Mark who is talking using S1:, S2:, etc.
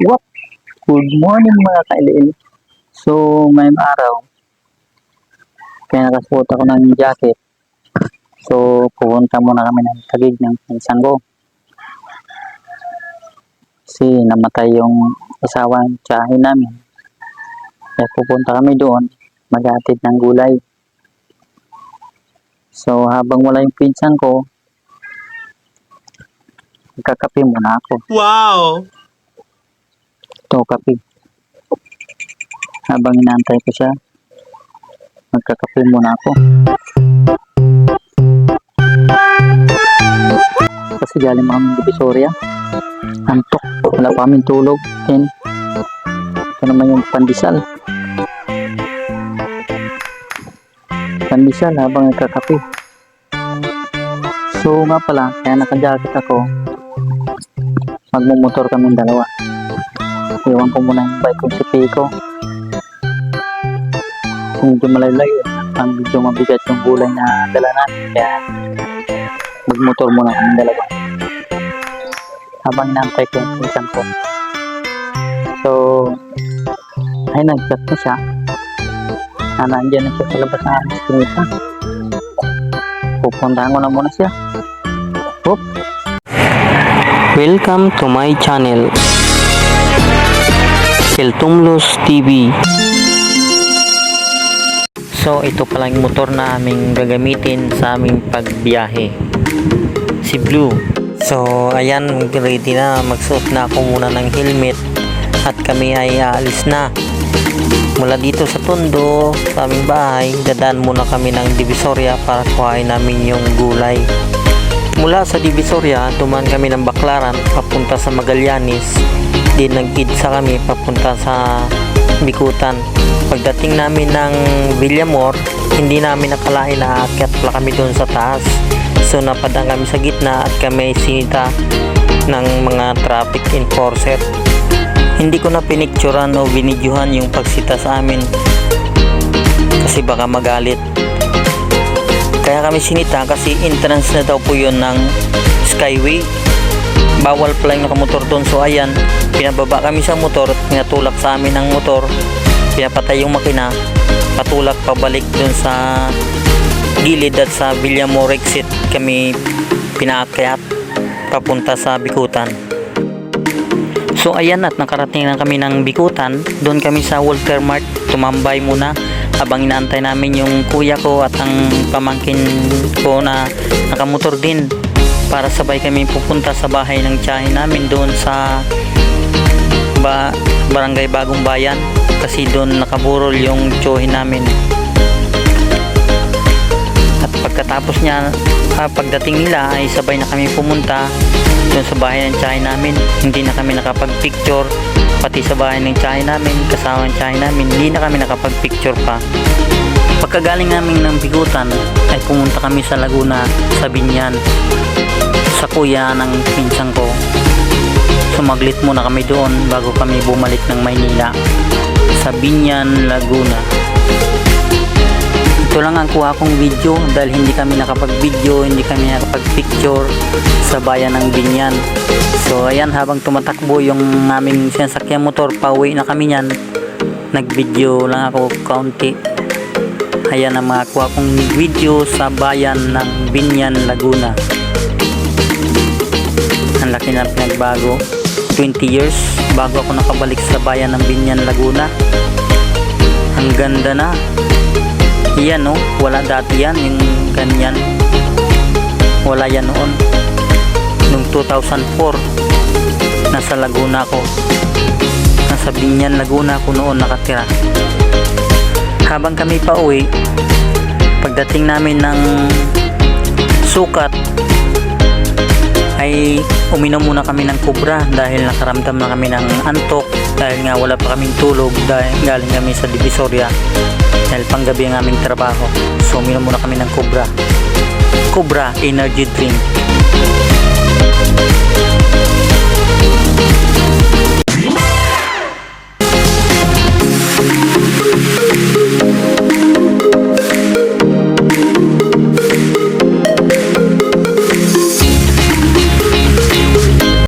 S1: Wap! Good morning mga kailin. So, ngayong araw, kaya nakasuot ako ng jacket. So, pupunta muna kami ng tagig ng pinsan ko. Kasi namatay yung asawang tiyahin namin. Kaya pupunta kami doon, maghatid ng gulay. So, habang wala yung pinsan ko, magkakape muna ako.
S2: Wow!
S1: Kape. Habang inaantay ko siya, magkakape muna ako. Kasi galing mga kaming divisoria. Antok. Wala pa kaming tulog. Then, ito naman yung pandesal. Pandesal habang nagkakape. So nga pala, kaya naka-jacket ako. Magmumotor kami dalawa. Iwan ko muna yung bike ko si Pico. Kasi medyo malayo ang medyo mabigat yung gulay na dala namin. Kaya magmotor muna kami dalawa. Habang inaantay ko yung pinsan ko. So, ay nag-chat na siya. Na nandiyan na siya sa labas ng aming. Pupuntahan ko na muna siya. Oop!
S3: Welcome to my channel. Keltumlos TV. So, ito pala yung motor na aming gagamitin sa aming pagbiyahe. Si Blue. So, ayan, ready na. Magsuot na ako muna ng helmet at kami ay aalis na. Mula dito sa Tondo, sa aming bahay, dadaan muna kami ng Divisoria para kuhain namin yung gulay. Mula sa Divisoria, dumaan kami ng Baclaran papunta sa Magallanes. Di nag-idsa kami papunta sa Bikutan. Pagdating namin ng Villamor, hindi namin nakalain na aakyat pala kami doon sa taas. So napadang kami sa gitna at kami sinita ng mga traffic enforcer. Hindi ko na pinicturan o binidyohan yung pagsita sa amin kasi baka magalit. Kaya kami sinita kasi entrance na daw po yun ng Skyway. Bawal pala yung nakamotor doon. So ayan, pinababa kami sa motor, pinatulak sa amin ng motor, pinapatay yung makina, patulak pabalik doon sa gilid at sa Villamor exit kami pinaakyat papunta sa Bikutan. So ayan at nakarating na kami ng Bikutan. Doon kami sa Walter Mart tumambay muna habang inaantay namin yung kuya ko at ang pamangkin ko na nakamotor din para sabay kami pupunta sa bahay ng tiyahin namin doon sa ba barangay Bagong Bayan. Kasi doon nakaburol yung tiyohin namin. At pagkatapos niya ah, pagdating nila ay sabay na kami pumunta doon sa bahay ng tiyahin namin. Hindi na kami nakapag picture pati sa bahay ng tiyahin namin kasama ng tiyahin namin hindi na kami nakapag picture pa. Pagkagaling namin ng bigutan ay pumunta kami sa Laguna sa Binyan sa kuya ng pinsan ko. Sumaglit muna kami doon bago kami bumalik ng Maynila. Sa Binyan, Laguna ito lang ang kuha kong video dahil hindi kami nakapag-video, hindi kami nakapag-picture sa bayan ng Binyan. So ayan habang tumatakbo yung aming sinasakyan motor, pauwi na kami niyan. Nag-video lang ako kaunti. Ayan ang mga kuha kong video sa bayan ng Binyan, Laguna. Ang laki na pinagbago. 20 years bago ako nakabalik sa bayan ng Binyan, Laguna. Ang ganda na. Yan no, wala dati yan, yung ganyan. Wala yan noon. Noong 2004, nasa Laguna ako. Nasa Binyan, Laguna ako noon nakatira. Habang kami pa uwi, pagdating namin ng sukat, ay uminom muna kami ng kubra dahil nakaramdam na kami ng antok dahil nga wala pa kaming tulog dahil galing kami sa Divisoria dahil panggabi ang aming trabaho. So uminom muna kami ng Cobra. Cobra Energy Drink.